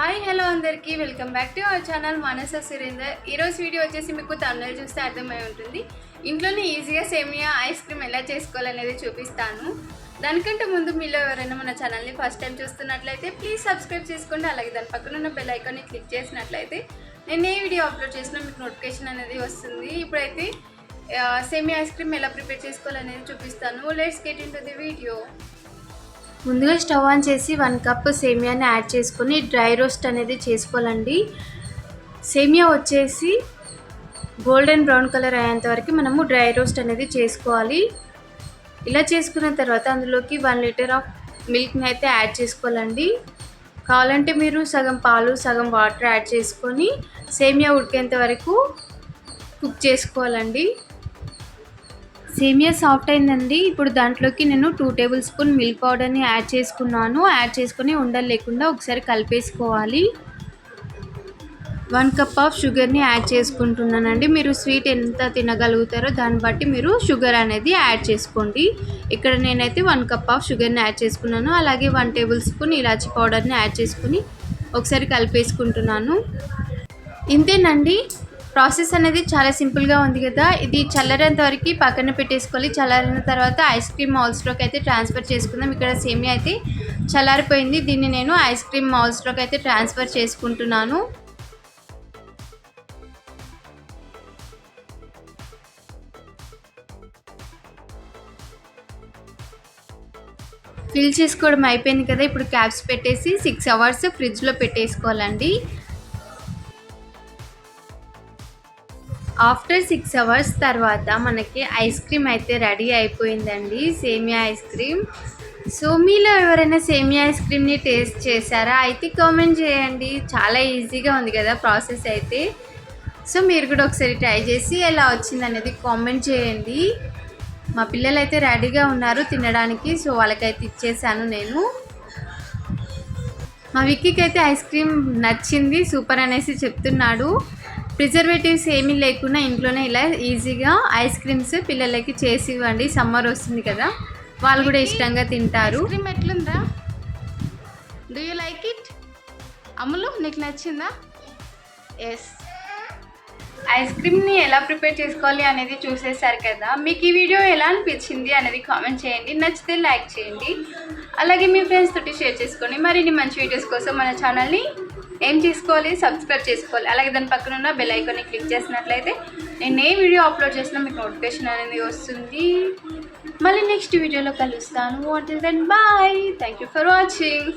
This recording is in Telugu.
హాయ్ హలో అందరికీ. Welcome back to our channel Manasa Surender. ఈరోజు వీడియో వచ్చేసి మీకు తమిళ చూస్తే అర్థమై ఉంటుంది. ఇంట్లోనే ఈజీగా సేమియా ఐస్ క్రీమ్ ఎలా చేసుకోవాలనేది చూపిస్తాను. దానికంటే ముందు మీలో ఎవరైనా మన ఛానల్ని ఫస్ట్ టైం చూస్తున్నట్లయితే ప్లీజ్ సబ్స్క్రైబ్ చేసుకోండి. అలాగే దాని పక్కన ఉన్న బెల్ ఐకాన్ని క్లిక్ చేసినట్లయితే నేను ఏ వీడియో అప్లోడ్ చేసినా మీకు నోటిఫికేషన్ అనేది వస్తుంది. ఇప్పుడైతే సేమియా ఐస్ క్రీమ్ ఎలా ప్రిపేర్ చేసుకోవాలనేది చూపిస్తాను. Let's get into the video ముందుగా స్టవ్ ఆన్ చేసి వన్ కప్ సేమియాని యాడ్ చేసుకొని డ్రై రోస్ట్ అనేది చేసుకోవాలండి. సేమియా వచ్చేసి గోల్డెన్ బ్రౌన్ కలర్ అయ్యేంత వరకు మనము డ్రై రోస్ట్ అనేది చేసుకోవాలి. ఇలా చేసుకున్న తర్వాత అందులోకి వన్ లీటర్ ఆఫ్ మిల్క్ని అయితే యాడ్ చేసుకోవాలండి. కావాలంటే మీరు సగం పాలు సగం వాటర్ యాడ్ చేసుకొని సేమియా ఉడికేంత వరకు కుక్ చేసుకోవాలండి. సేమియా సాఫ్ట్ అయిందండి. ఇప్పుడు దాంట్లోకి నేను టూ టేబుల్ స్పూన్ మిల్క్ పౌడర్ని యాడ్ చేసుకున్నాను. యాడ్ చేసుకుని ఉండలు లేకుండా ఒకసారి కలిపేసుకోవాలి. వన్ కప్ ఆఫ్ షుగర్ని యాడ్ చేసుకుంటున్నానండి. మీరు స్వీట్ ఎంత తినగలుగుతారో దాన్ని బట్టి మీరు షుగర్ అనేది యాడ్ చేసుకోండి. ఇక్కడ నేనైతే వన్ కప్ ఆఫ్ షుగర్ని యాడ్ చేసుకున్నాను. అలాగే వన్ టేబుల్ స్పూన్ ఇలాచి పౌడర్ని యాడ్ చేసుకుని ఒకసారి కలిపేసుకుంటున్నాను. ఇంతేనండి. ప్రాసెస్ అనేది చాలా సింపుల్గా ఉంది కదా. ఇది చల్లరేంత వరకు పక్కన పెట్టేసుకోవాలి చల్లారిన తర్వాత ఐస్ క్రీమ్ మాల్స్లోకి అయితే ట్రాన్స్ఫర్ చేసుకుందాం. ఇక్కడ సేమియా అయితే చల్లారిపోయింది. దీన్ని నేను ఐస్ క్రీమ్ మాల్స్లోకి అయితే ట్రాన్స్ఫర్ చేసుకుంటున్నాను. ఫిల్ చేసుకోవడం అయిపోయింది కదా. ఇప్పుడు క్యాప్స్ పెట్టేసి సిక్స్ అవర్స్ ఫ్రిడ్జ్లో పెట్టేసుకోవాలండి. ఆఫ్టర్ సిక్స్ అవర్స్ తర్వాత మనకి ఐస్ క్రీమ్ అయితే రెడీ అయిపోయిందండి సేమియా ఐస్ క్రీమ్. సో మీలో ఎవరైనా సేమియా ఐస్ క్రీమ్ని టేస్ట్ చేశారా? అయితే కామెంట్ చేయండి. చాలా ఈజీగా ఉంది కదా ప్రాసెస్ అయితే. సో మీరు కూడా ఒకసారి ట్రై చేసి ఎలా వచ్చింది అనేది కామెంట్ చేయండి. మా పిల్లలు అయితే రెడీగా ఉన్నారు తినడానికి సో వాళ్ళకైతే ఇచ్చేసాను నేను. మా విక్కీకి అయితే ఐస్ క్రీమ్ నచ్చింది సూపర్ అనేసి చెప్తున్నాడు. ప్రిజర్వేటివ్స్ ఏమీ లేకుండా ఇంట్లోనే ఇలా ఈజీగా ఐస్ క్రీమ్స్ పిల్లలకి చేసి ఇవ్వండి. సమ్మర్ వస్తుంది కదా వాళ్ళు కూడా ఇష్టంగా తింటారు. క్రీమ్ ఎట్లుందా డూ యూ లైక్ ఇట్ అమ్ములు నీకు నచ్చిందా? ఎస్ ఐస్ క్రీమ్ని ఎలా ప్రిపేర్ చేసుకోవాలి అనేది చూసేసారు కదా. మీకు ఈ వీడియో ఎలా అనిపించింది అనేది కామెంట్ చేయండి. నచ్చితే లైక్ చేయండి. అలాగే మీ ఫ్రెండ్స్ తోటి షేర్ చేసుకోండి. మరిన్ని మంచి వీడియోస్ కోసం మన ఛానల్ని ఏం చేసుకోవాలి? సబ్స్క్రైబ్ చేసుకోవాలి. అలాగే దాని పక్కన ఉన్న బెల్ ఐకాన్ని క్లిక్ చేసినట్లయితే నేను ఏ వీడియో అప్లోడ్ చేసినా మీకు నోటిఫికేషన్ అనేది వస్తుంది. మళ్ళీ నెక్స్ట్ వీడియోలో కలుస్తాను. What is then bye thank you for watching